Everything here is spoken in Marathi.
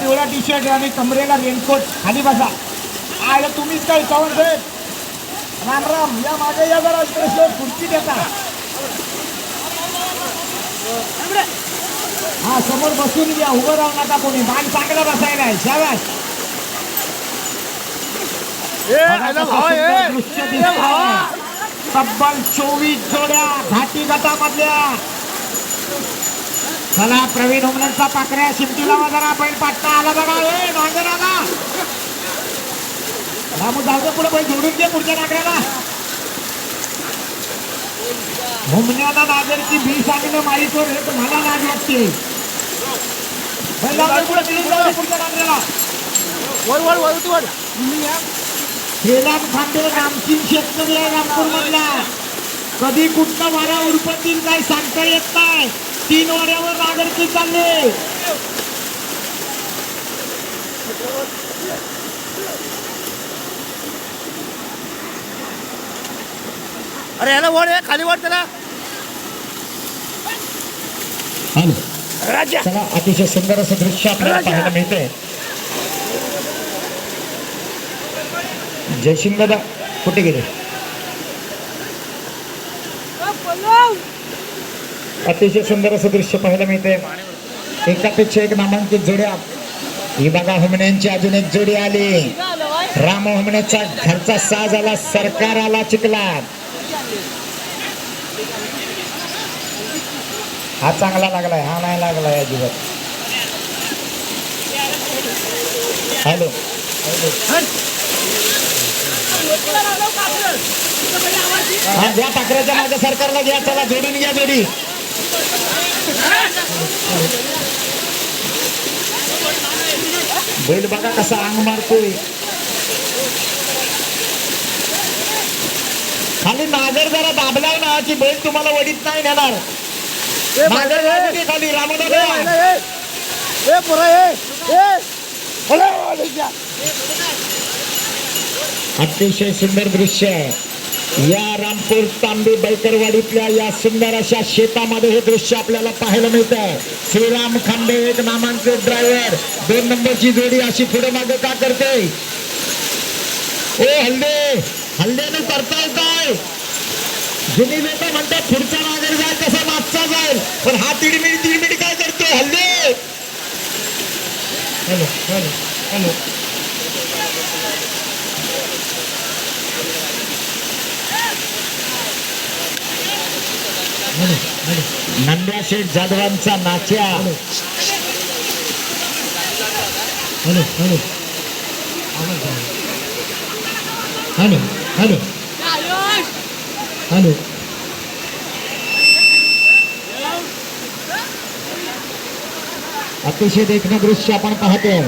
पिवळा टी शर्ट आणि कमरेला रेनकोट. खाली बसा. आय तुम्हीच काय चव्हाण साहेब राम राम. या मागे या जरा खुर्ची देता. हा समोर बसून घ्या उभं राहू नका कोणी. बाग चांगला बसायला आहे. शाबाश दृश्य दिसत तब्बल चोवीस जोड्या घाटी गटामधल्या. चला प्रवीण हुमलेंचा पाकऱ्या शिमटीला जरा बैल पाटणा आला बघा. ए नांगर आला रामू जाऊ दे पुढे बैल जोडून घे पुढच्या नागऱ्याला. हुमण्याला नागरची भी सांगणं माईकवर हे मला लाज वाटते. बैल दे पुढे पिळून जाऊ दे पुढच्या नागऱ्याला. वर वर वर तू वर श्रीराम खांडे रामसिंग शेतकरी आहे रामपूर मधला कधी कुठला वारा उरपतील काय सांगता येत नाही. तीन वाऱ्यावर नागरकी चालले. अरे याला ये खाली वर त्याला. राजा. अतिशय सुंदर असं दृश्य आपल्याला पाहायला मिळतंय. जयसिंग दादा कुठे गेले? अतिशय सुंदर असं दृश्य पाहायला मिळते एकापेक्षा एक नामांकित जोड्या. ही बघा हुमण्यांची अजून एक जोडी आली. राम हुमण्याचा घरचा साज आला सरकार आला चिकला हा चांगला लागलाय हा नाही लागलाय अजिबात. हॅलो. हा पाखराच्या माझ्या सरकारला घ्या चला जोडून घ्या जोडी. बैल बघा कसा अंग मारतोय. खाली नागर जरा दाबलाय ना की बैल तुम्हाला वडीत नाही नेणार. नागर दे खाली रामदादा ए ए पोरा ए ए. हॅलो हॅलो अतिशय सुंदर दृश्य या रामपूर तांबे बैकरवाडीतल्या या सुंदर अशा शेतामध्ये हे दृश्य आपल्याला पाहायला मिळत श्रीराम खांबे एक नामांकित ड्रायव्हर दोन नंबरची जोडी अशी पुढे मागे का करते? ओ हल्ले! हल्ल्याने करता येताय. जुनी लोक म्हणतात पुढचा नागर जाय तसा मागचा जाईल पण हा तिडमिड तिडमिड काय करतो हल्ले! Hello hello hello. नंद्या शेठ जाधवांचा नाच्या. Hello hello. Hello hello. Hello. अतिशय देखणं दृश्य आपण पाहतोय.